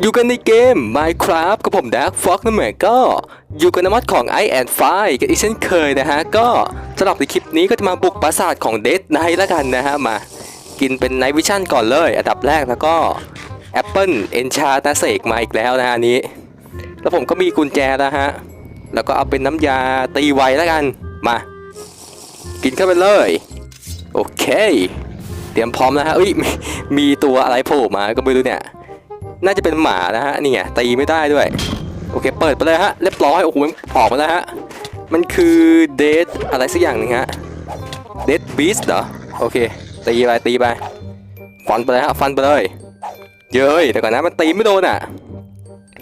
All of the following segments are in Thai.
อยู่กันในเกม Minecraft กับผมดักฟ็อกนั่นเหมือนก็อยู่กันในมัดของ i and f i กันอีกเช่นเคยนะฮะ ก็สำหรับในคลิปนี้ก็จะมาบุกปราสาทของเด d ไน h t แล้วกันนะฮะ มา กินเป็นไน h t วิชั่นก่อนเลย อันดับแรกแล้วก็แอปเปิลเอนชาตาเสกมาอีกแล้วนะฮะนี้ แล้วผมก็มีกุญแจแล้วฮะ แล้วก็เอาเป็นน้ำยาตีไวแล้วกันมา กินเข้าไปเลย โอเค เตรียมพร้อมนะฮะเอ้ยมีมีตัวอะไรโผล่มาก็ไม่รู้เนี่ย น่าจะเป็นหมานะฮะนี่ไงตีไม่ได้ด้วย โอเคเปิดไปเลยฮะเรียบร้อยโอ้โหมันออกมาแล้วฮะมันคือเดทอะไรสักอย่างหนึงฮะเดทบีสเหรอโอเคตีไปตีไปฟันไปเลยฮะฟันไปเลยเย้ยเดี๋ยวก่อนนะมันตีไม่โดนอะ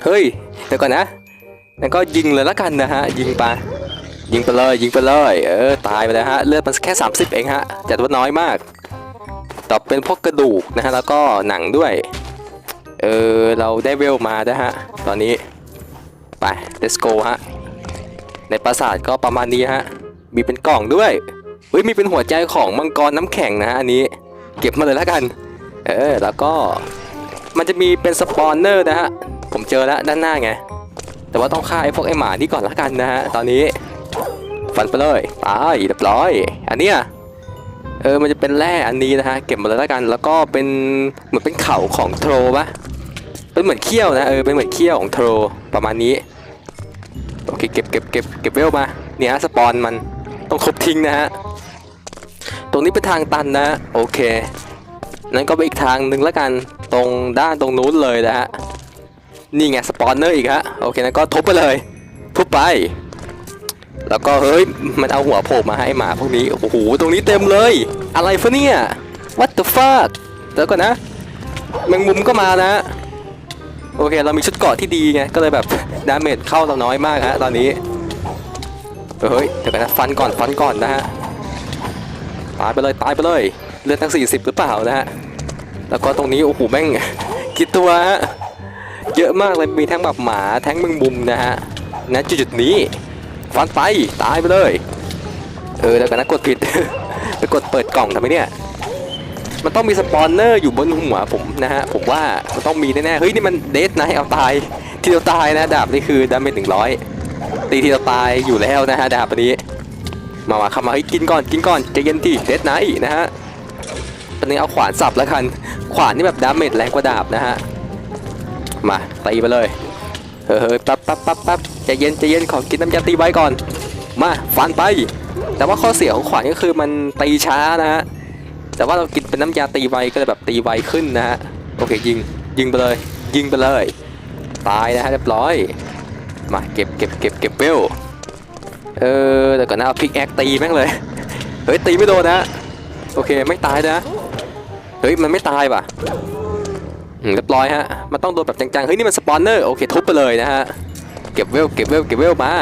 เฮ้ยเดี๋ยวก่อนนะแล้วก็ยิงเลยละกันนะฮะยิงไปยิงไปเลยยิงไปเลยเออตายไปแล้วฮะเลือดมันแค่ 30 เองฮะจัดว่าน้อยมากต่อเป็นพวกกระดูกนะฮะแล้วก็หนังด้วย เออ เราได้เวลมานะฮะ ตอนนี้ ไป let's go ฮะ ในปราสาทก็ประมาณนี้ฮะ มีเป็นกล่องด้วย เฮ้ย มีเป็นหัวใจของมังกรน้ำแข็งนะฮะ อันนี้ เก็บมาเลยแล้วกัน เออ แล้วก็ มันจะมีเป็นสปอนเนอร์นะฮะ ผมเจอแล้วด้านหน้าไง แต่ว่าต้องฆ่าไอ้พวกไอ้หมานี่ก่อนละกันนะฮะ ตอนนี้ ฟันไปเลย ตายเรียบร้อย อันเนี้ย เออมันจะเป็นแร่อันนี้นะฮะเก็บมาเลยแล้วกันแล้วก็เป็นเหมือนเป็นเข่าของโทรปะเป็นเหมือนเขี้ยวนะเออเป็นเหมือนเขี้ยวของโทรประมาณนี้โอเคเก็บเก็บเก็บเก็บเวลมาเนี่ยะสปอนมันต้องครบทิ้งนะฮะตรงนี้เป็นทางตันนะโอเคนั้นก็ไปอีกทางหนึ่งแล้วกันตรงด้านตรงนู้นเลยนะฮะนี่ไงสปอนเนอร์อีกฮะโอเคนั้นก็ทุบไปเลยทุบไป แล้วก็เฮ้ยมันเอาหัวโผล่มาให้หมาพวกนี้ โอ้โห ตรงนี้เต็มเลย อะไรฟะเนี่ย what the fuck แล้วก่อนนะแมงมุมก็มานะ โอเค เรามีชุดเกราะที่ดีไง ก็เลยแบบดาเมจเข้าเราน้อยมากฮะตอนนี้ เฮ้ย เดี๋ยวกันนะ ฟันก่อน ฟันก่อนนะฮะ ตายไปเลย ตายไปเลย เลือดทั้ง 40 หรือเปล่านะฮะ แล้วก็ตรงนี้ โอ้โห แม่งคิดตัวฮะ เยอะมากเลย มีทั้งแบบหมา ทั้งแมงมุมนะฮะณจุดนี้ ฟันไปตายไปเลย เออแล้วกันนะกดผิด ไปกดเปิดกล่องทำไมเนี่ย มันต้องมีสปอนเนอร์อยู่บนหัวผมนะฮะ ผมว่ามันต้องมีแน่ๆ เฮ้ยนี่มันเดทนะเอาตาย ทีเดียวตายนะดาบนี่คือดาเมจหนึ่งร้อยตีทีเดียวตายอยู่แล้วนะฮะดาบอันนี้ มาว่าเข้ามาเฮ้ยกินก่อนกินก่อนใจเย็นทีเดทไนท์นะฮะตอนนี้เอาขวานสับแล้วกัน ขวานนี่แบบดาเมจแรงกว่าดาบนะฮะ มาตีไปเลย เฮ้ยปั๊บปั๊บปั๊บปั๊บใจเย็นใจเย็นขอกินน้ำยาตีไว้ก่อน มาฟันไป แต่ว่าข้อเสียของขวานก็คือมันตีช้านะฮะแต่ว่าเรากินเป็นน้ำยาตีไวก็เลยแบบตีไวขึ้นนะฮะโอเคยิงยิงไปเลย ยิงไปเลย ตายนะฮะเรียบร้อย มาเก็บเก็บเก็บเก็บเวลเออแต่ก่อนนะเอาพิกแอคตีแม่งเลยเฮ้ยตีไม่โดนนะโอเคไม่ตายนะเฮ้ยมันไม่ตายป่ะเรียบร้อยฮะมันต้องโดนแบบจังๆเฮ้ยนี่มันสปอนเนอร์โอเคทุบ ไปเลยนะฮะ เก็บเวล เก็บเวล เก็บเวลมา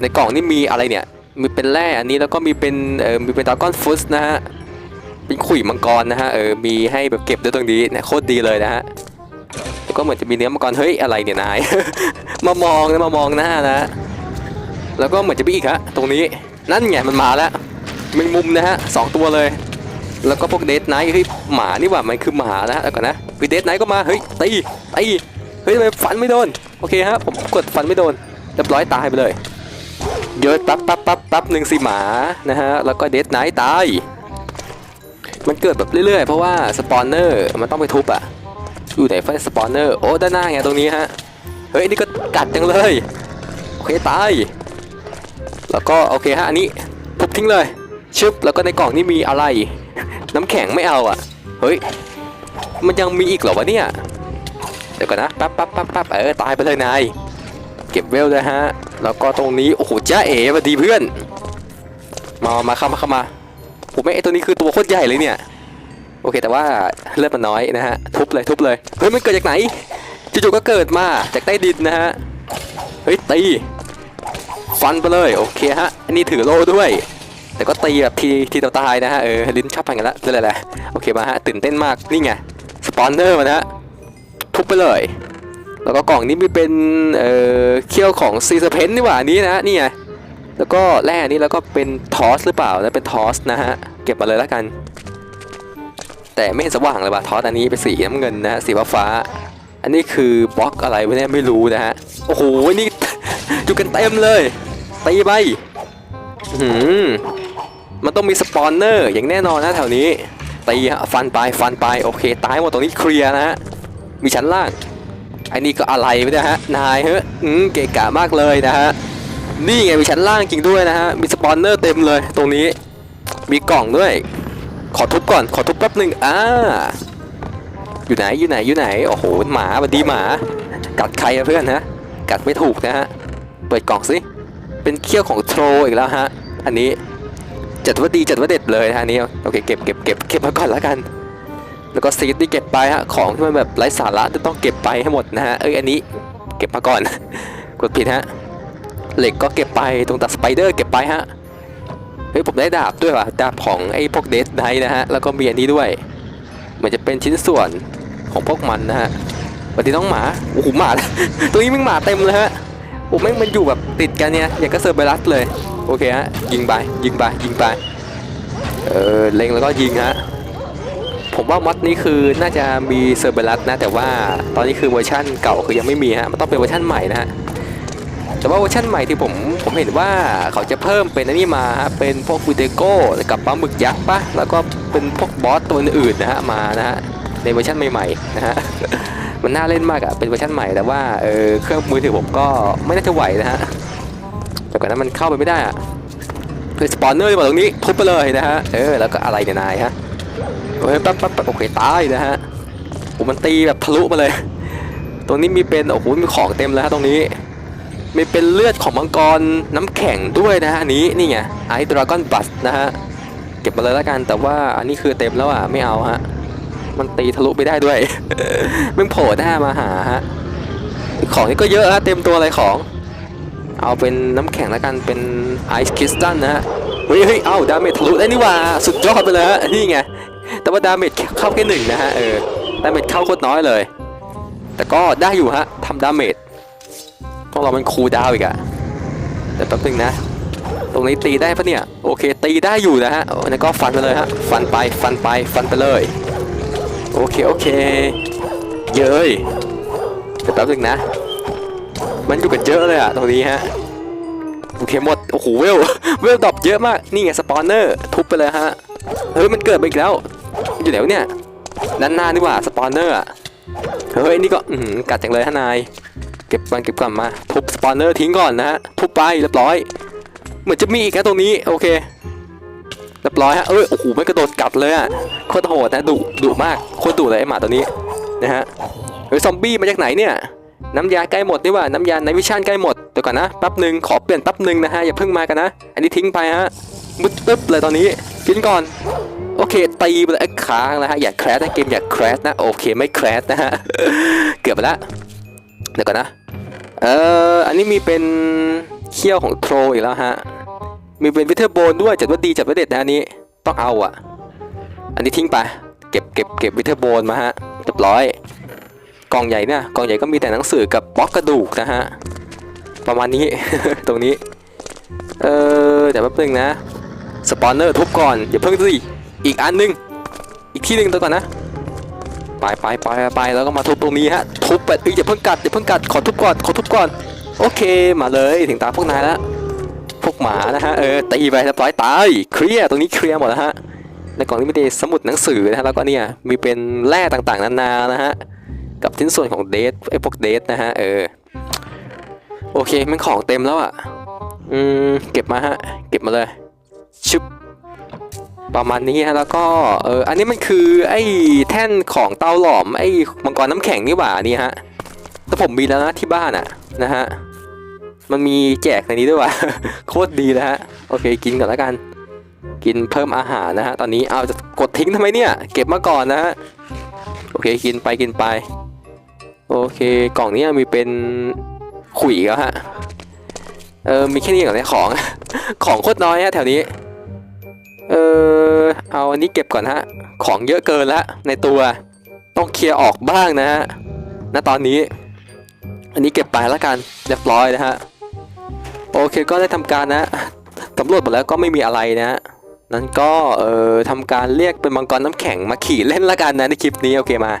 ในกล่องนี่มีอะไรเนี่ย มีเป็นแร่อันนี้แล้วก็มีเป็น เออมีเป็นดราก้อนฟุตนะฮะ เป็นขุยมังกรนะฮะ เออ มีให้แบบเก็บด้วยตรงนี้เนี่ยโคตรดีเลยนะฮะ แล้วก็เหมือนจะมีเนื้อมังกร เฮ้ย อะไรเนี่ยนาย มามองนะมามองหน้านะ แล้วก็เหมือนจะมีอีกฮะ ตรงนี้ นั่นไงมันมาแล้วแมงมุมนะฮะสองตัวเลย แล้วก็พวกเดทไนท์เฮ้ยหมานี่หว่ามันคือหมานะฮะแล้วก่อนนะคือเดทไนท์ก็มา เฮ้ยตีตี เฮ้ยทำไมฟันไม่โดน โอเคฮะ ผมกดฟันไม่โดนเรียบร้อยตายไปเลยเยอะปั๊บปั๊บปั๊บปั๊บหนึ่งสิหมานะฮะ แล้วก็เดทไนท์ตาย มันเกิดแบบเรื่อยๆ เพราะว่าสปอนเนอร์มันต้องไปทุบอะอยู่ไหนไฟสปอนเนอร์โอ้ด้านหน้าไงตรงนี้ฮะ เฮ้ยนี่ก็กัดจังเลย โอเคตาย แล้วก็โอเคฮะอันนี้ทุบทิ้งเลยชึบแล้วก็ในกล่องนี่มีอะไร น้ำแข็งไม่เอาอะเฮ้ยมันยังมีอีกเหรอวะเนี่ย เดี๋ยวก่อนนะปั๊บปั๊บปั๊บปั๊บเออตายไปเลยนายเก็บเวลเลยฮะ แล้วก็ตรงนี้ โอ้โหจ้าเอ๋สวัสดีเพื่อน มามาเข้ามาเข้ามาผมไม่ไอตัวนี้คือตัวโคตรใหญ่เลยเนี่ย โอเคแต่ว่าเลือดมันน้อยนะฮะ ทุบเลยทุบเลย เฮ้ยมันเกิดจากไหนจู่ๆก็เกิดมาจากใต้ดินนะฮะ เฮ้ยตีฟันไปเลยโอเคฮะอันนี้ถือโล่ด้วย แต่ก็ตีแบบทีทีต่อตายนะฮะเออลิ้นชอบพันกันละเรื่อยๆแหละโอเคมาฮะตื่นเต้นมากนี่ไงสปอนเนอร์มานะฮะ ทุบไปเลย แล้วก็กล่องนี้มีเป็นเอ่อเขี้ยวของซีซเพนนี่หว่านี้นะนี่ไงแล้วก็แร่นี้แล้วก็เป็นทอสหรือเปล่านะเป็นทอสนะฮะเก็บมาเลยแล้วกัน แต่ไม่เห็นสว่างเลยว่ะทอสอันนี้เป็นสีน้ำเงินนะฮะสีฟ้า อันนี้คือบล็อกอะไรเนี่ยไม่รู้นะฮะโอ้โหนี่อยู่กันเต็มเลยตีไปหือมันต้องมีสปอนเนอร์อย่างแน่นอนนะแถวนี้ตีฮะฟันไปฟันไปโอเคตายหมดตรงนี้เคลียร์นะฮะ มีชั้นล่างอันนี้ก็อะไรวะเนี่ยฮะนายเฮ้ยอืมเกะกะมากเลยนะฮะนี่ไงมีชั้นล่างจริงด้วยนะฮะมีสปอนเนอร์เต็มเลย ตรงนี้มีกล่องด้วย ขอทุบก่อนขอทุบแป๊บหนึ่งอ่าอยู่ไหนอยู่ไหนอยู่ไหนโอ้โหหมาบัดดีหมา กัดใครอะเพื่อนฮะกัดไม่ถูกนะฮะเปิดกล่องสิเป็นเขี้ยวของโทรอีกแล้วฮะอันนี้จัดว่าดีจัดว่าเด็ดเลยฮะอันนี้โอเคเก็บเก็บเก็บเก็บมาก่อนแล้วกัน แล้วก็ซีดที่เก็บไปฮะของที่มันแบบไร้สาระจะต้องเก็บไปให้หมดนะฮะเอ้ยอันนี้เก็บมาก่อน กดผิดฮะเหล็กก็เก็บไปตรงตัดสไปเดอร์เก็บไปฮะเฮ้ยผมได้ดาบด้วยว่ะดาบของไอ้พวกเดสไนนะฮะแล้วก็มีอันนี้ด้วยเหมือนจะเป็นชิ้นส่วนของพวกมันนะฮะวัสดีน้องหมาโอ้โหหมาตรงนี้มึงหมาเต็มเลยฮะโอ้แม่งมันอยู่แบบติดกันเนี่ยอย่างก็เซอร์เบรัสเลยโอเคฮะยิงไปยิงไปยิงไปเออเล็งแล้วก็ยิงฮะ ผมว่ามอดนี้คือน่าจะมีเซอร์เบรัสนะ แต่ว่าตอนนี้คือเวอร์ชั่นเก่าคือยังไม่มีฮะมันต้องเป็นเวอร์ชั่นใหม่นะฮะแต่ว่าเวอร์ชันใหม่ที่ผมผมเห็นว่าเขาจะเพิ่มเป็นอันนี้มาฮะเป็นพวกบูเตโก้กับปลาหมึกยักษ์ปะแล้วก็เป็นพวกบอสตัวอื่นนะฮะมานะฮะในเวอร์ชันใหม่ๆนะฮะมันน่าเล่นมากอะเป็นเวอร์ชันใหม่แต่ว่าเออเครื่องมือถือผมก็ไม่น่าจะไหวนะฮะแต่ก่อนนั้นมันเข้าไปไม่ได้อะคือสปอนเนอร์ที่มาตรงนี้ทุบไปเลยนะฮะเออแล้วก็อะไรเนี่ยนายฮะ โอเคปั๊บปั๊บปั๊บโอเคตายนะฮะโอ้มันตีแบบทะลุมาเลย ตรงนี้มีเป็นโอ้โหมีของเต็มเลยฮะตรงนี้มีเป็นเลือดของมังกรน้ำแข็งด้วยนะฮะอันนี้นี่ไงไอดราก้อนบัสนะฮะเก็บมาเลยแล้วกันแต่ว่าอันนี้คือเต็มแล้วอะไม่เอาฮะมันตีทะลุไปได้ด้วยมันโผล่หน้ามาหาฮะของนี่ก็เยอะฮะเต็มตัวเลยของ เอาเป็นน้ำแข็งแล้วกันเป็นไอซ์คริสตัลนะฮะเฮ้ยเฮ้ยเอ้าดาเมจทะลุได้นี่ว่าสุดยอดไปเลยฮะนี่ไง แต่ว่าดาเมจเข้าแค่หนึ่งนะฮะเออดาเมจเข้าโคตรน้อยเลย แต่ก็ได้อยู่ฮะทำดาเมจต้องรอมันคูลดาวอีกอะแต่แป๊บนึงนะ ตรงนี้ตีได้ปะเนี่ย โอเค ตีได้อยู่นะฮะแล้วก็ฟันไปเลยฮะฟันไปฟันไปฟันไปเลย โอเคโอเค เย้ยแต่แป๊บนึงนะ มันอยู่กันเยอะเลยอะตรงนี้ฮะโอเคหมดโอ้โหเวลเวลดรอปเยอะมากนี่ไงสปอนเนอร์ทุบไปเลยฮะเฮ้ยมันเกิดมาอีกแล้ว อยู่ไหนวะเนี่ยด้านหน้านี่ว่าสปอนเนอร์อะเฮ้ยนี่ก็อืกัดจังเลยฮะนายเก็บมันเก็บกลับมาทุบสปอนเนอร์ทิ้งก่อนนะฮะทุบไปเรียบร้อย เหมือนจะมีอีกนะตรงนี้โอเคเรียบร้อยฮะเอ้ยโอ้โหไม่กระโดดกัดเลยอะโคตรโหดนะดุดุมากโคตรดุเลยไอหมาตัวนี้นะฮะเฮ้ยซอมบี้มาจากไหนเนี่ยน้ำยาใกล้หมดนี่ว่าน้ำยาในวิชั่นใกล้หมดเดี๋ยวก่อนนะแป๊บหนึ่งขอเปลี่ยนแป๊บหนึ่งนะฮะอย่าเพิ่งมากันนะ อันนี้ทิ้งไปฮะมุดตึ๊บเลยตอนนี้กินก่อน โอเค ตีไปเลยไอ้ค้างนะฮะ อย่าแครสนะเกมอย่าแครสนะ โอเคไม่แครสนะฮะ เกือบไปแล้วเดี๋ยวก่อนนะ เอออันนี้มีเป็นเขี้ยวของโทรอีกแล้วฮะ มีเป็นวิเทอร์โบนด้วยจัดว่าดีจัดว่าเด็ดนะอันนี้ ต้องเอาอะ อันนี้ทิ้งไป เก็บเก็บเก็บวิเทอร์โบนมาฮะเรียบร้อยกล่องใหญ่เนี่ยกล่องใหญ่ก็มีแต่หนังสือกับบล็อกกระดูกนะฮะ ประมาณนี้ ตรงนี้ เออแต่แป๊บนึงนะ สปอนเนอร์ทุบก่อนอย่าเพิ่งสิ อีกอันนึง อีกที่หนึ่งตัวก่อนนะ ไปไปไปไปแล้วก็มาทุบตรงนี้ฮะ ทุบไปเอ้ยอย่าเพิ่งกัดอย่าเพิ่งกัด ขอทุบก่อน ขอทุบก่อน โอเค มาเลยถึงตาพวกนายแล้ว พวกหมานะฮะ เออ ตีไปเรียบร้อยตาย เคลียร์ตรงนี้เคลียร์หมดแล้วฮะ ในกล่องนี้มีแต่สมุดหนังสือนะฮะ แล้วก็เนี่ย มีเป็นแร่ต่างๆ นานา นะฮะ กับชิ้นส่วนของเดทไอ้พวกเดทนะฮะ เออ โอเคมันของเต็มแล้วอะ อืม เก็บมาฮะ เก็บมาเลยชึบ ประมาณนี้ฮะแล้วก็เอออันนี้มันคือไอ้แท่นของเตาหลอมไอ้มังกรน้ำแข็งนี่หว่านี่ฮะแต่ผมมีแล้วนะที่บ้านอะนะฮะมันมีแจกในนี้ด้วยว่ะโคตรดีแล้วฮะโอเคกินก่อนแล้วกัน กินเพิ่มอาหารนะฮะตอนนี้เอาจะกดทิ้งทำไมเนี่ยเก็บมาก่อนนะฮะโอเคกินไปกินไป โอเคกล่องนี้มีเป็นขุยแล้วฮะเออมีแค่นี้ก่อนเนี่ยของ ของโคตรน้อยฮะแถวนี้ เออ เอาอันนี้เก็บก่อนฮะ ของเยอะเกินละในตัวต้องเคลียร์ออกบ้างนะฮะ ณ ตอนนี้ อันนี้เก็บไปแล้วกันเรียบร้อยนะฮะ โอเคก็ได้ทำการนะสำรวจหมดแล้วก็ไม่มีอะไรนะฮะ นั้นก็เอ่อทำการเรียกเป็นมังกรน้ำแข็งมาขี่เล่นละกันนะในคลิปนี้โอเคมา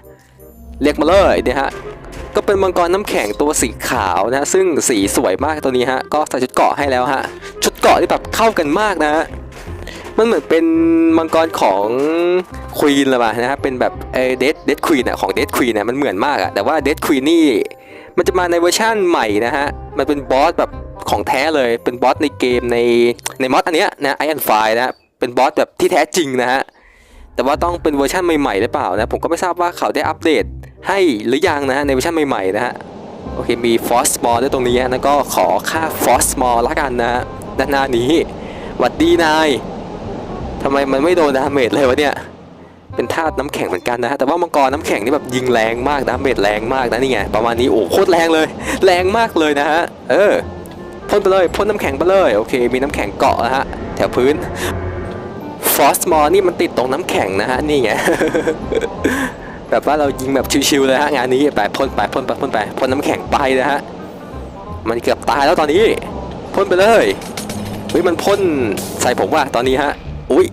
เรียกมาเลยเนี่ยฮะ ก็เป็นมังกรน้ำแข็งตัวสีขาวนะฮะซึ่งสีสวยมากตัวนี้ฮะ ก็ใส่ชุดเกาะให้แล้วฮะ ชุดเกาะที่แบบเข้ากันมากนะฮะ มันเหมือนเป็นมังกรของควีนเลยป่ะนะฮะเป็นแบบเอเดดเดดควีนอะของเดดควีนอะมันเหมือนมากอะแต่ว่าเดดควีนนี่มันจะมาในเวอร์ชั่นใหม่นะฮะ มันเป็นบอสแบบของแท้เลย เป็นบอสในเกมในในมอดอันเนี้ยนะไอแอนไฟนะฮะเป็นบอสแบบที่แท้จริงนะฮะ แต่ว่าต้องเป็นเวอร์ชันใหม่ๆหรือเปล่านะ ผมก็ไม่ทราบว่าเขาได้อัปเดตให้หรือยังนะฮะในเวอร์ชันใหม่ๆนะฮะ โอเคมีฟอสมอลด้วยตรงนี้นะก็ขอค่าฟอสมอลละกันนะฮะด้านหน้านี้หวัดดีนาย ทำไมมันไม่โดนดาเมจเลยวะเนี่ย เป็นธาตุน้ำแข็งเหมือนกันนะฮะ แต่ว่ามังกรน้ำแข็งนี่แบบยิงแรงมากดาเมจแรงมากนะนี่ไงประมาณนี้โอ้โคตรแรงเลย แรงมากเลยนะฮะ เออพ่นไปเลยพ่นน้ำแข็งไปเลยโอเค มีน้ำแข็งเกาะนะฮะแถวพื้นฟอสมอร์นี่มันติดตรงน้ำแข็งนะฮะนี่ไงแบบว่าเรายิงแบบชิวๆเลยฮะงานนี้ไปพ่นไปพ่นไปพ่นไปพ่นน้ำแข็งไปนะฮะมันเกือบตายแล้วตอนนี้พ่นไปเลยเฮ้ยมันพ่นใส่ผมว่ะตอนนี้ฮะ อุ้ย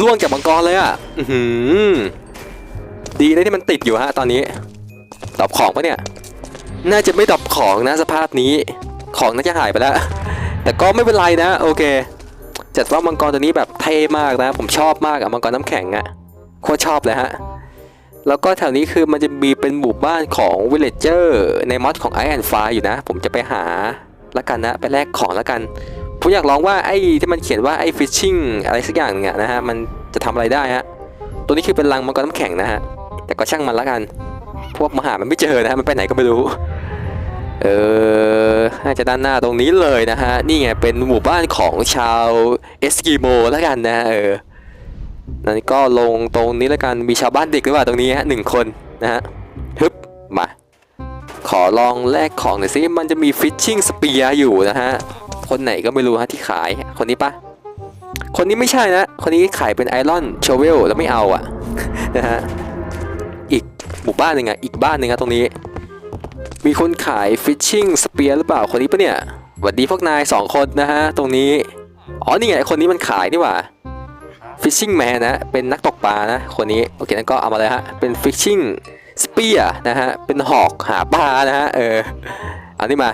ล่วงจากมังกรเลยอะอื้อหือดีนะที่มันติดอยู่ฮะตอนนี้ดรอปของปะเนี่ย น่าจะไม่ดรอปของนะสภาพนี้ ของน่าจะหายไปแล้ว แต่ก็ไม่เป็นไรนะ โอเค จัดว่ามังกรตัวนี้แบบเท่มากนะ ผมชอบมากอะมังกรน้ำแข็งอะโคตรชอบเลยฮะ แล้วก็แถวนี้คือมันจะมีเป็นหมู่บ้านของวิลเลจเจอร์ในมอดของ i อ and Fire อยู่นะ ผมจะไปหาละกันนะ ไปแลกของละกัน ผมอยากลองว่าไอ้ที่มันเขียนว่าไอ้ fishing อะไรสักอย่างเนี่ยนะฮะมันจะทำอะไรได้ฮะตัวนี้คือเป็นรังมังกรน้ำแข็งนะฮะแต่ก็ช่างมันละกันพวกมหามันไม่เจอนะฮะมันไปไหนก็ไม่รู้เออน่าจะด้านหน้าตรงนี้เลยนะฮะนี่ไงเป็นหมู่บ้านของชาวเอสกิโมแล้วกันนะเออนั่นก็ลงตรงนี้แล้วกันมีชาวบ้านเด็กหรือเปล่าตรงนี้ฮะหนึ่งคนนะฮะฮึบมาขอลองแลกของหน่อยสิมันจะมีฟิชชิ่งสเปียร์อยู่นะฮะ คนไหนก็ไม่รู้ฮะที่ขายคนนี้ปะคนนี้ไม่ใช่นะ คนนี้ขายเป็นไอรอนโชเวลแล้วไม่เอาอะนะฮะอีกหมู่บ้านหนึ่งอะอีกบ้านหนึ่งอะตรงนี้ มีคนขายฟิชชิ่งสเปียร์หรือเปล่าคนนี้ปะเนี่ยหวัดดีพวกนายสองคนนะฮะตรงนี้อ๋อนี่ไงคนนี้มันขายนี่หว่าฟิชชิ่งแมนนะเป็นนักตกปลานะคนนี้โอเคนั่นก็เอามาเลยฮะเป็นฟิชชิ่งสเปียร์นะฮะเป็นหอกหาปลานะฮะเออเอานี่มา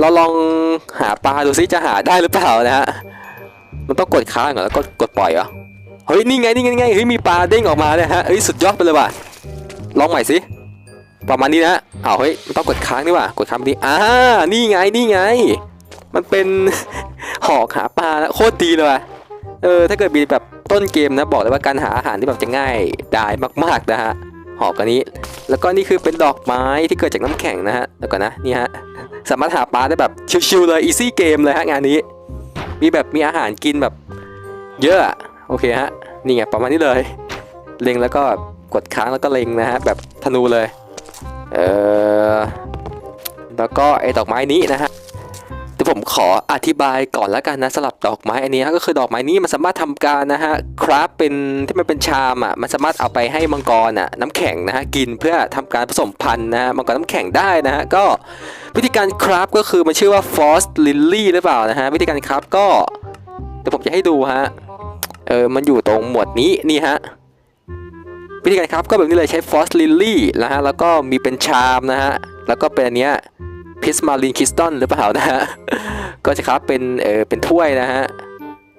เราลองหาปลาดูซิจะหาได้หรือเปล่านะฮะ มันต้องกดค้างก่อนแล้วก็กดปล่อยเหรอ เฮ้ยนี่ไงนี่ไงนี่ไงเฮ้ยมีปลาเด้งออกมาเลยฮะเฮ้ยสุดยอดไปเลยว่ะ ลองใหม่สิ ประมาณนี้นะอ้าเฮ้ยมันต้องกดค้างนี่ว่ากดค้างนี้อ่า นี่ไงนี่ไง มันเป็นหอกหาปลานะโคตรดีเลยว่ะ เออถ้าเกิดมีแบบต้นเกมนะบอกเลยว่าการหาอาหารที่แบบจะง่ายได้มากๆนะฮะ หอกอันนี้ แล้วก็นี่คือเป็นดอกไม้ที่เกิดจากน้ำแข็งนะฮะแล้วก็นะนี่ฮะสามารถหาปลาได้แบบชิวๆเลยอีซี่เกมเลยฮะงานนี้ มีแบบมีอาหารกินแบบเยอะโอเคฮะนี่ไงประมาณนี้เลย เล็งแล้วก็กดค้างแล้วก็เล็งนะฮะแบบธนูเลยเออแล้วก็ไอ้ดอกไม้นี้นะฮะ ผมขออธิบายก่อนแล้วกันนะสำหรับดอกไม้อันนี้ก็คือดอกไม้นี้มันสามารถทำการนะฮะคราฟเป็นที่มันเป็นชามอะมันสามารถเอาไปให้มังกรอะน้ำแข็งนะฮะกินเพื่อทำการผสมพันธุ์นะฮะมังกรน้ำแข็งได้นะฮะก็วิธีการคราฟก็คือมันชื่อว่า Frost Lily หรือเปล่านะฮะวิธีการคราฟก็เดี๋ยวผมจะให้ดูฮะเออมันอยู่ตรงหมวดนี้นี่ฮะวิธีการครับก็แบบนี้เลยใช้ฟอสลิลลี่นะฮะแล้วก็มีเป็นชามนะฮะแล้วก็เป็นอันเนี้ย พิสมาลินคิสตันหรือเปล่านะฮะ ก็จะครับเป็นเออเป็นถ้วยนะฮะ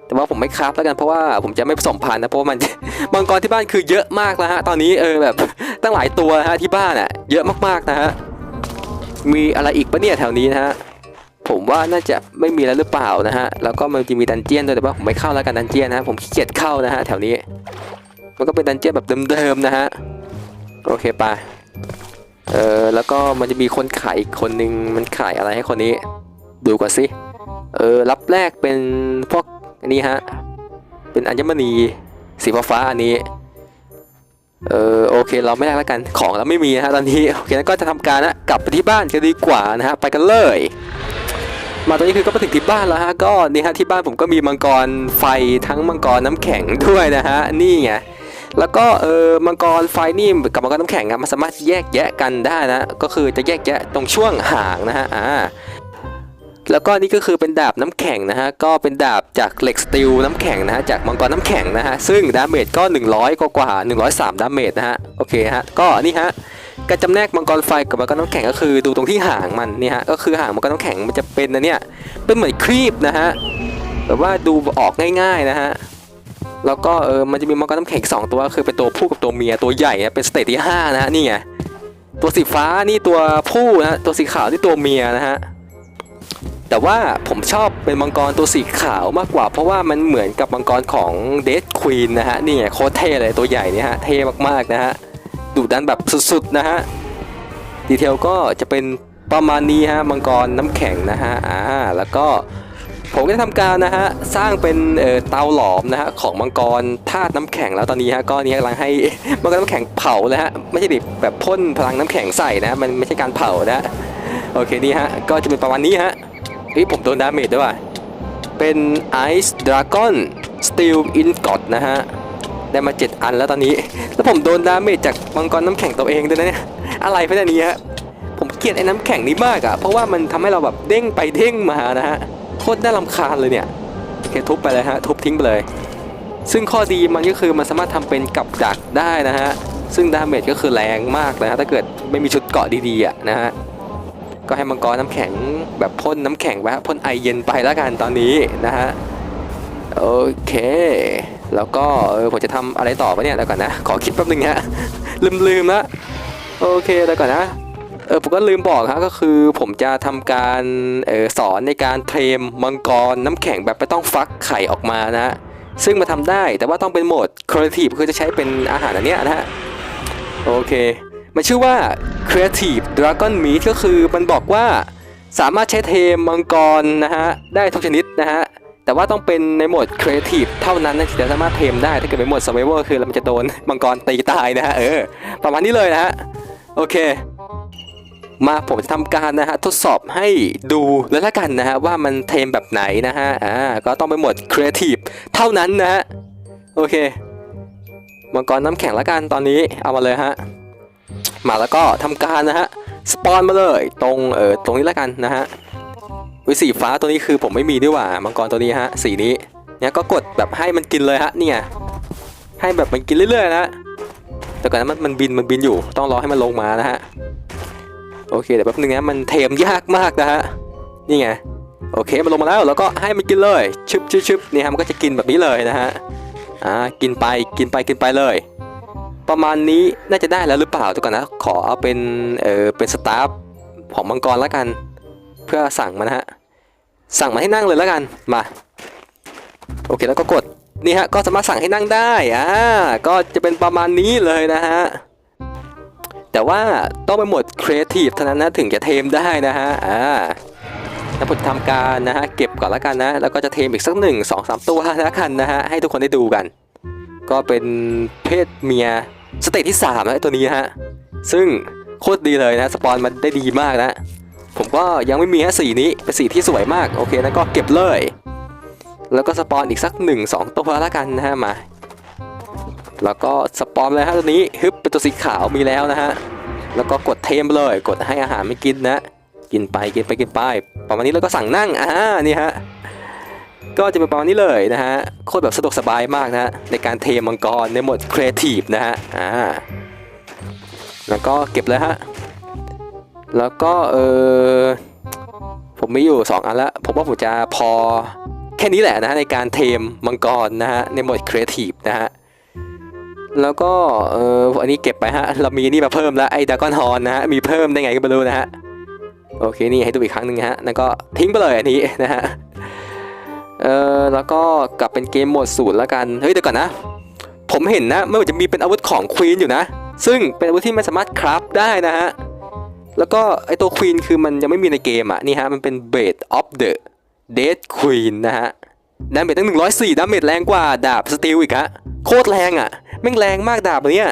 แต่ว่าผมไม่ครับแล้วกันเพราะว่าผมจะไม่ผสมพันธุ์นะเพราะว่ามันมังกรที่บ้านคือเยอะมากแล้วฮะตอนนี้เออแบบตั้งหลายตัวฮะที่บ้านอะ เยอะมากๆนะฮะ มีอะไรอีกปะเนี่ยแถวนี้นะฮะผมว่าน่าจะไม่มีแล้วหรือเปล่านะฮะ แล้วก็มันจะมีดันเจียนด้วยแต่ว่าผมไม่เข้าแล้วกันดันเจียนนะฮะผมขี้เกียจเข้านะฮะแถวนี้ มันก็เป็นดันเจี้ยนแบบเดิมๆนะฮะ โอเคไป เออแล้วก็มันจะมีคนขายอีกคนนึงมันขายอะไรให้คนนี้ ดูก่อนสิเออรับแรกเป็นพวกอันนี้ฮะเป็นอัญมณีสีฟ้าอันนี้เออโอเคเราไม่แลกแล้วกันของเราไม่มีนะฮะตอนนี้โอเคแล้วก็จะทำการนะกลับไปที่บ้านกันดีกว่านะฮะไปกันเลย มาตอนนี้คือก็มาถึงที่บ้านแล้วฮะก็นี่ฮะที่บ้านผมก็มีมังกรไฟทั้งมังกรน้ำแข็งด้วยนะฮะนี่ไง แล้วก็เออมังกรไฟนี่กับมังกรน้ำแข็งอะมันสามารถแยกแยะกันได้นะ ก็คือจะแยกแยะตรงช่วงห่างนะฮะอ่าแล้วก็นี่ก็คือเป็นดาบน้ำแข็งนะฮะก็เป็นดาบจากเหล็กสตีลน้ำแข็งนะฮะจากมังกรน้ำแข็งนะฮะซึ่งดาเมจก็ 100 กว่ากว่า103 ดาเมจนะฮะโอเคฮะก็นี่ฮะการจำแนกมังกรไฟกับมังกรน้ำแข็งก็คือดูตรงที่ห่างมันนี่ฮะก็คือห่างมังกรน้ำแข็งมันจะเป็นนะเนี่ยเป็นเหมือนครีบนะฮะแบบว่าดูออกง่ายๆนะฮะ แล้วก็เออมันจะมีมังกรน้ำแข็งสองตัวคือเป็นตัวผู้กับตัวเมียตัวใหญ่เป็นสเตจที่ห้านะฮะนี่ไงตัวสีฟ้านี่ตัวผู้นะตัวสีขาวนี่ตัวเมียนะฮะแต่ว่าผมชอบเป็นมังกรตัวสีขาวมากกว่า เพราะว่ามันเหมือนกับมังกรของเดดควีนนะฮะนี่ไงโคตรเท่เลยตัวใหญ่นี่ฮะเท่มากๆนะฮะดุดันแบบสุดๆนะฮะดีเทลก็จะเป็นประมาณนี้ฮะมังกรน้ำแข็งนะฮะอ่าแล้วก็ ผมก็ได้ทำการนะฮะสร้างเป็นเตาหลอมนะฮะของมังกรธาตุน้ำแข็งแล้วตอนนี้ฮะก็นี่กำลังให้มังกรน้ำแข็งเผาเลยฮะไม่ใช่ดิแบบพ่นพลังน้ำแข็งใส่นะมันไม่ใช่การเผานะโอเคนี่ฮะก็จะเป็นประมาณนี้ฮะเฮ้ยผมโดนดาเมจด้วยว่ะเป็น Ice Dragon Steel Ingot นะฮะได้มา 7 อันแล้วตอนนี้ แล้วผมโดนดาเมจจากมังกรน้ำแข็งตัวเองด้วยนะเนี่ยอะไรเพื่อนนี้ฮะผมเกลียดไอ้น้ำแข็งนี้มากอะ่ะเพราะว่ามันทำให้เราแบบเด้งไปเด้งมานะฮะ คตรน่ารำคาญเลยเนี่ยโอเคทุบไปเลยฮะทุบทิ้งไปเลย ซึ่งข้อดีมันก็คือมันสามารถทำเป็นกับดักได้นะฮะซึ่งดาเมจก็คือแรงมากนะฮะถ้าเกิดไม่มีชุดเกาะดีๆอะนะฮะก็ให้มังกรน้ำแข็งแบบพ่นน้ำแข็งไว้พ่นไอเย็นไปแล้วกันตอนนี้นะฮะโอเค แล้วก็เออผมจะทำอะไรต่อปะเนี่ยแล้วก่อนนะ ขอคิดแป๊บนึงฮะลืมลืมละโอเคแล้วก่อนนะ เออผมก็ลืมบอกครับก็คือผมจะทำการออสอนในการเทรมมังกรน้ำแข็งแบบไม่ต้องฟักไข่ออกมานะฮะซึ่งมาทำได้แต่ว่าต้องเป็นโหมด creative คือจะใช้เป็นอาหารอันเนี้ยนะฮะโอเค มันชื่อว่า creative dragon meat ก็คือมันบอกว่าสามารถใช้เทมมังกรนะฮะได้ทุกชนิดนะฮะแต่ว่าต้องเป็นในโหมด creative เท่านั้นนะถึงจะสามารถเทมได้ถ้าเกิดเป็นโหมด survival คือมันจะโดนมังกรตีตายนะฮะเออประมาณนี้เลยนะฮะโอเค มาผมจะทำการนะฮะทดสอบให้ดูแล้วละกันนะฮะว่ามันเทมแบบไหนนะฮะอ่าก็ต้องเป็นโหมด creative เท่านั้นนะฮะโอเคมังกรน้ำแข็งละกันตอนนี้เอามาเลยฮะมาแล้วก็ทำการนะฮะสปอนมาเลยตรงเออตรงนี้ละกันนะฮะวิสีฟ้าตัวนี้คือผมไม่มีด้วยว่ามังกรตัวนี้ฮะสีนี้เนี่ยก็กดแบบให้มันกินเลยฮะเนี่ยให้แบบมันกินเรื่อยๆนะแต่ก่อนนั้นมันมันบินมันบินอยู่ ต้องรอให้มันลงมานะฮะ โอเคเดี๋ยวแป๊บนึงนะมันเทมยากมากนะฮะนี่ไงโอเคมันลงมาแล้วแล้วก็ให้มันกินเลยชึบชึบชึบนี่ฮะมันก็จะกินแบบนี้เลยนะฮะอ่ากินไปกินไปกินไปเลย ประมาณนี้น่าจะได้แล้วหรือเปล่าทุกคนนะขอเอาเป็นเออเป็นสตาฟของมังกรแล้วกัน เพื่อสั่งมานะฮะสั่งมาให้นั่งเลยแล้วกันมาโอเคแล้วก็กดนี่ฮะก็สามารถสั่งให้นั่งได้อ่าก็จะเป็นประมาณนี้เลยนะฮะ แต่ว่าต้องไปหมดครีเอทีฟเท่านั้นนะถึงจะเทมได้นะฮะอ่าแล้วผมทำการนะฮะเก็บก่อนล้วกันนะ แล้วก็จะเทมอีกสักหนึ่งสองสามตัวล้วกันนะฮะให้ทุกคนได้ดูกัน ก็เป็นเพศเมียสเตจที่3แล้วตัวนี้ฮะซึ่งโคตรดีเลยนะสปอนมันได้ดีมากนะ ผมก็ยังไม่มีฮะสีนี้เป็นสีที่สวยมากโอเคแล้วก็เก็บเลย แล้วก็สปอนอีกสัก 1 2 ตัวล้วกันนะฮะมา แล้วก็สปอนเลยฮะตัวนี้ฮึบเป็นตัวสีขาวมีแล้วนะฮะแล้วก็กดเทมเลย กดให้อาหารไม่กินนะ กินไปกินไปกินไป ประมาณนี้แล้วก็สั่งนั่งอ่านี่ฮะก็จะเป็นประมาณนี้เลยนะฮะโคตรแบบสะดวกสบายมากนะฮะในการเทมังกรในหมดครีเอทีฟนะฮะอ่าแล้วก็เก็บเลยฮะแล้วก็เออผมมีอยู่ 2 อันละผมว่าผมจะพอแค่นี้แหละนะฮะในการเทมมังกรนะฮะในหมดครีเอทีฟนะฮะ แล้วก็เอออันนี้เก็บไปฮะ เรามีนี่มาเพิ่มแล้วไอ้ดากอนฮอนนะฮะ มีเพิ่มได้ไงก็ไม่รู้นะฮะ โอเค นี่ให้ดูอีกครั้งหนึ่งฮะ แล้วก็ทิ้งไปเลยอันนี้นะฮะ เออแล้วก็กลับเป็นเกมโหมดศูนย์แล้วกัน เฮ้ยเดี๋ยวก่อนนะ ผมเห็นนะไม่ว่าจะมีเป็นอาวุธของควีนอยู่นะ ซึ่งเป็นอาวุธที่ไม่สามารถคราฟได้นะฮะ แล้วก็ไอตัวควีนคือมันยังไม่มีในเกมอะ นี่ฮะ มันเป็น b a d of the Dead Queen นะฮะ ดาเมจตั้ง104ดาเมจแรงกว่าดาบสตีลอีกฮะ โคตรแรงอะ แม่งแรงมากดาบอันเนี้ย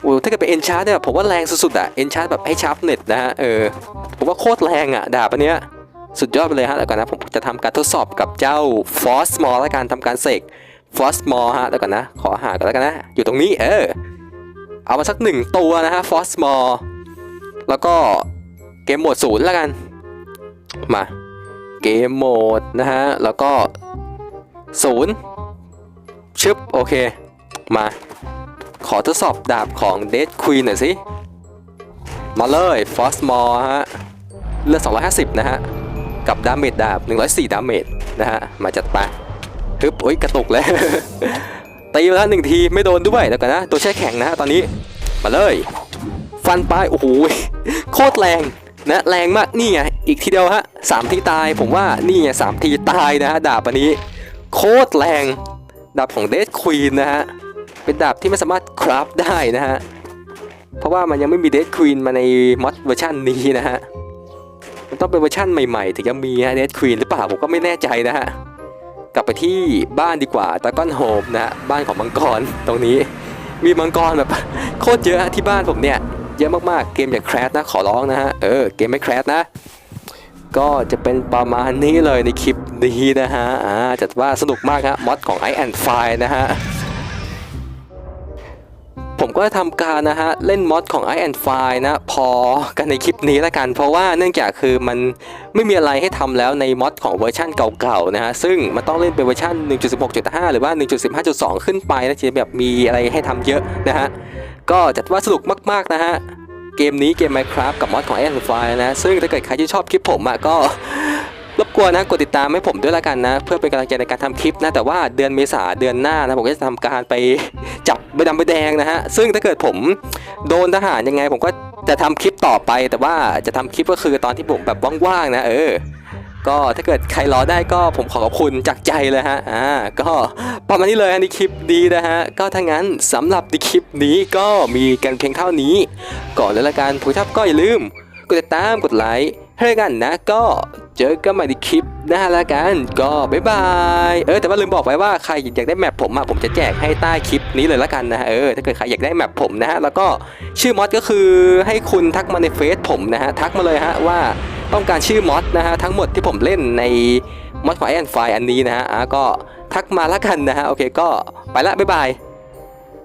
โอ้ถ้าเกิดเป็นเอนชาร์เนี่ยผมว่าแรงสุดๆอะเอนชาร์แบบให้ชาร์ปเน็ตนะฮะเออผมว่าโคตรแรงอะดาบอันเนี้ยสุดยอดไปเลยฮะแล้วก่อนนะผมจะทำการทดสอบกับเจ้าฟอสมอลและการทำการเสกฟอสมอลฮะแล้วก่อนนะ ขอหาก่อนแล้วกันนะ อยู่ตรงนี้เออเอามาสักหนึ่งตัวนะฮะฟอสมอลแล้วก็เกมโหมดศูนย์แล้วกัน มาเกมโหมดนะฮะแล้วก็ศูนย์ชึบโอเค มา ขอทดสอบดาบของเดดควีนหน่อยสิ มาเลยฟอสมอร์ฮะ เลือด 250 นะฮะ กับดาเมจดาบ 104 ดาเมจนะฮะ มาจัดไปฮึบโอ้ยกระตุกเลย ตีไปแล้วหนึ่งทีไม่โดนด้วยแล้วกันนะ ตัวแช่แข็งนะฮะตอนนี้ มาเลย ฟันไปโอ้โหโคตรแรงนะแรงมากนี่ไงอีกทีเดียวฮะสามทีตายผมว่านี่ไงสามทีตายนะฮะดาบอันนี้ โคตรแรงดาบของเดดควีนนะฮะ เป็นดาบที่ไม่สามารถคราฟได้นะฮะ เพราะว่ามันยังไม่มีเดดควีนมาในมอดเวอร์ชันนี้นะฮะ มันต้องเป็นเวอร์ชันใหม่ๆ ถึงจะมีเดดควีนหรือเปล่าผมก็ไม่แน่ใจนะฮะ กลับไปที่บ้านดีกว่าตาก้อนโฮมนะฮะบ้านของมังกรตรงนี้ มีมังกรแบบโคตรเยอะที่บ้านผมเนี่ยเยอะมากๆ เกมอย่าแครสนะขอร้องนะฮะ เออ เกมไม่แครสนะ ก็จะเป็นประมาณนี้เลยในคลิปนี้นะฮะ อ่าจัดว่าสนุกมากฮะมอดของ i and Fire นะฮะ ผมก็จะทำการนะฮะเล่นมอดของ i and Fire นะพอกันในคลิปนี้ละกัน เพราะว่าเนื่องจากคือมันไม่มีอะไรให้ทำแล้วในมอดของเวอร์ชันเก่าๆนะฮะซึ่งมันต้องเล่นเป็นเวอร์ชัน1.16.5 หรือว่า 1.15.2 ขึ้นไปนะจะแบบมีอะไรให้ทำเยอะนะฮะก็จัดว่าสนุกมากๆนะฮะเกมนี้เกม Minecraft กับมอดของ i and Fire นะซึ่งถ้าเกิดใครที่ชอบคลิปผมอะก็ รบกวนนะกดติดตามให้ผมด้วยละกันนะ เพื่อเป็นกำลังใจในการทำคลิปนะแต่ว่าเดือนเมษาเดือนหน้านะผมก็จะทำการไปจับใบดำใบแดงนะฮะซึ่งถ้าเกิดผมโดนทหารยังไง ผมก็จะทำคลิปต่อไป แต่ว่าจะทำคลิปก็คือตอนที่ผมแบบว่างๆนะเออก็ถ้าเกิดใครรอได้ก็ผมขอขอบคุณจากใจเลยฮะ อ่า ก็ประมาณนี้เลยในคลิปนี้นะฮะ ก็ถ้างั้นสำหรับในคลิปนี้ก็มีกันเพียงเท่านี้ ก่อนเลยละกันผู้ชอบก็อย่าลืม กดติดตามกดไลค์ให้กันนะก็ เจอกันใหม่ในคลิปหน้าละกัน ก็บ๊ายบาย เออแต่ว่าลืมบอกไว้ว่าใครอยากได้แมปผมอะผมจะแจกให้ใต้คลิปนี้เลยละกันนะเออถ้าเกิดใครอยากได้แมปผมนะฮะแล้วก็ชื่อมอดก็คือให้คุณทักมาในเฟซผมนะฮะทักมาเลยฮะว่าต้องการชื่อมอดนะฮะทั้งหมดที่ผมเล่นในมอดของไอแอนไฟอันนี้นะฮะอะก็ทักมาละกันนะฮะโอเคก็ไปละบ๊ายบาย